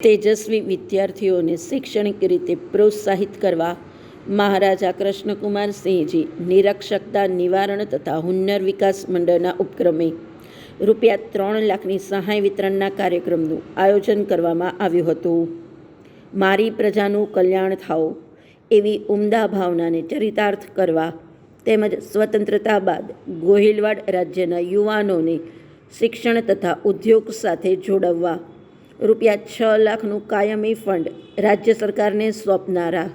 તેજસ્વી વિદ્યાર્થીઓને શૈક્ષણિક રીતે પ્રોત્સાહિત કરવા મહારાજા કૃષ્ણકુમાર સિંહજી નિરક્ષરતા નિવારણ તથા હુન્નર વિકાસ મંડળના ઉપક્રમે રૂપિયા ત્રણ લાખની સહાય વિતરણના કાર્યક્રમનું આયોજન કરવામાં આવ્યું હતું. મારી પ્રજાનું કલ્યાણ થાઓ, એવી ઉમદા ભાવનાને ચરિતાર્થ કરવા તેમજ સ્વતંત્રતા બાદ ગોહિલવાડ રાજ્યના યુવાનોને શિક્ષણ તથા ઉદ્યોગ સાથે જોડવવા રૂપિયા છ લાખનું કાયમી ફંડ. રાજ્ય સરકારને સોંપનારા.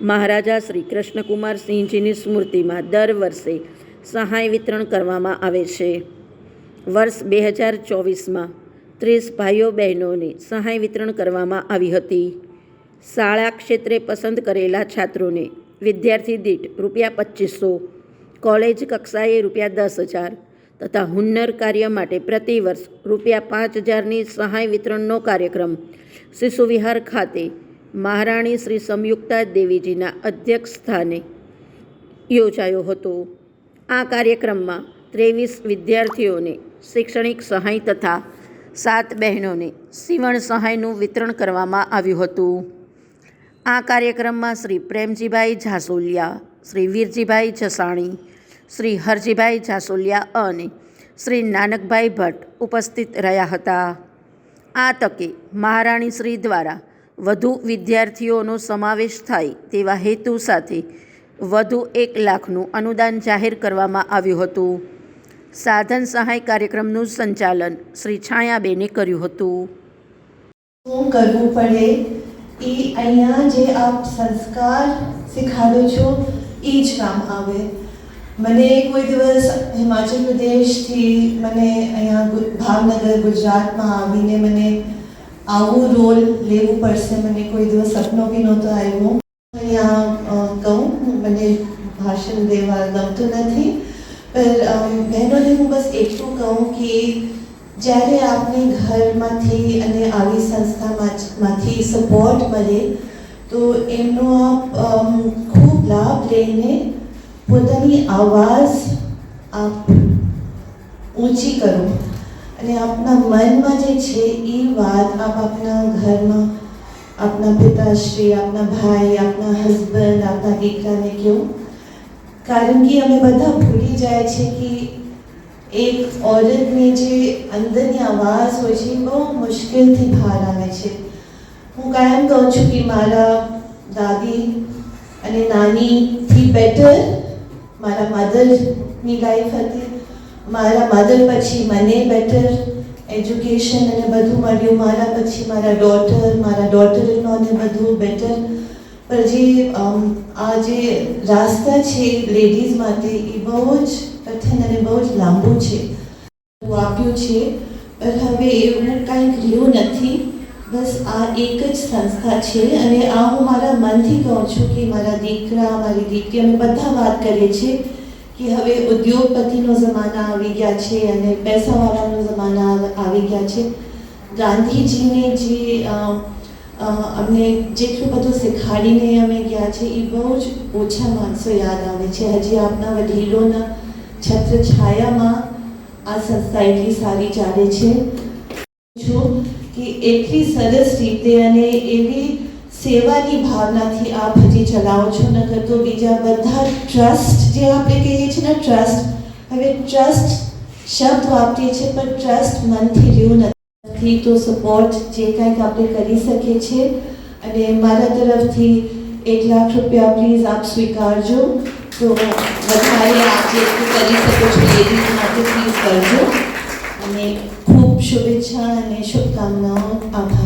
મહારાજા શ્રી કૃષ્ણકુમાર સિંહજીની સ્મૃતિમાં દર વર્ષે સહાય વિતરણ કરવામાં આવે છે. વર્ષ બે હજાર ચોવીસમાં ત્રીસ ભાઈઓ બહેનોને સહાય વિતરણ કરવામાં આવી હતી. શાળા ક્ષેત્રે પસંદ કરેલા છાત્રોને વિદ્યાર્થી દીઠ રૂપિયા પચીસો, કોલેજ કક્ષાએ રૂપિયા દસ હજાર તથા હુન્નર કાર્ય માટે પ્રતિવર્ષ રૂપિયા પાંચ હજારની સહાય વિતરણનો કાર્યક્રમ શિશુ વિહાર ખાતે મહારાણી શ્રી સંયુક્તા દેવીજીના અધ્યક્ષ સ્થાને યોજાયો હતો. આ કાર્યક્રમમાં ત્રેવીસ વિદ્યાર્થીઓને શૈક્ષણિક સહાય તથા સાત બહેનોને સીવણ સહાયનું વિતરણ કરવામાં આવ્યું હતું. આ કાર્યક્રમમાં શ્રી પ્રેમજીભાઈ જાસોલિયા શ્રી વીરજીભાઈ જસાણી શ્રી હરજીભાઈ જાસોલિયા અને શ્રી નાનકભાઈ ભટ્ટ ઉપસ્થિત રહ્યા હતા. આ તકે મહારાણી શ્રી દ્વારા વધુ વિદ્યાર્થીઓનો સમાવેશ થાય તેવા હેતુ સાથે વધુ એક લાખનું અનુદાન જાહેર કરવામાં આવ્યું હતું. સાધન સહાય કાર્યક્રમનું સંચાલન શ્રી છાયાબેને કર્યું હતું. શું કરવું પડે? એ અહીંયા જે આપ સંસ્કાર શીખાડો છો, એ જ કામ આવે. મને કોઈ દિવસ હિમાચલ પ્રદેશથી મને અહીંયા ભાવનગર, ગુજરાતમાં આવીને મને આવું રોલ લેવું પડશે. મને કોઈ દિવસ સપનો બી નહોતો આવ્યો. અહીંયા કહું, મને ભાષણ દેવા ગમતું નથી. પર બહેનોને હું બસ એટલું કહું કે જ્યારે આપને ઘરમાંથી અને આવી સંસ્થામાંથી સપોર્ટ મળે, તો એમનો આપ ખૂબ લાભ લઈને પોતાની આવાજ આપ ઊંચી કરો અને આપના મનમાં જે છે એ વાત આપ આપના ઘરમાં, આપના પિતાશ્રી આપના ભાઈ, આપના હસબન્ડ આપના દીકરાને કહો. કારણ કે અમે બધા ભૂલી જાય છે કે એક ઓરતની જે અંદરની આવાજ હોય છે એ બહુ મુશ્કેલથી બહાર આવે છે. હું કાયમ કહું છું કે મારા દાદી અને નાનીથી બેટર મારા મધરની લાઈફ હતી. મારા મધર પછી મને બેટર એજ્યુકેશન અને બધું મળ્યું. મારા પછી મારા ડોટર મારા ડોટર ઇનોને બધું બેટર પણ જે આ જે રાસ્તા છે લેડીઝ માટે એ બહુ જ કઠિન અને બહુ જ લાંબુ છે. આપ્યું છે. પણ હવે એવું કાંઈક રહ્યું નથી. બસ આ એક જ સંસ્થા છે અને આ હું મારા મનથી કહું છું કે મારા દીકરા, મારી દીકરી, અમે બધા વાત કરીએ છીએ કે હવે ઉદ્યોગપતિનો જમાના આવી ગયા છે અને પૈસાવાળાનો જમાના આવી ગયા છે. ગાંધીજીને જે અમને જેટલું બધું શીખાડીને અમે ગયા છે એ બહુ જ ઓછા માણસો યાદ આવે છે. હજી આપના વડીલોના છત્ર છાયામાં આ સંસ્થા એટલી સારી ચાલે છે. છું એટલી સરસ રીતે અને એવી સેવાની ભાવનાથી આપ હજી ચલાવો છો, નકર તો બીજા બધા ટ્રસ્ટ જે આપણે કહીએ છીએ ને, ટ્રસ્ટ, હવે ટ્રસ્ટ શબ્દ વાપરીએ છીએ, પણ ટ્રસ્ટ મનથી રહ્યું નથી. તો સપોર્ટ જે કાંઈક આપણે કરી શકીએ છીએ. અને મારા તરફથી એક લાખ રૂપિયા પ્લીઝ આપ સ્વીકારજો. તો વધારે આપ જેટલું કરી શકો છો લેડીઝ માટે પ્લીઝ કરજો. અને ખૂબ શુભેચ્છા અને શુભકામનાઓ આભાર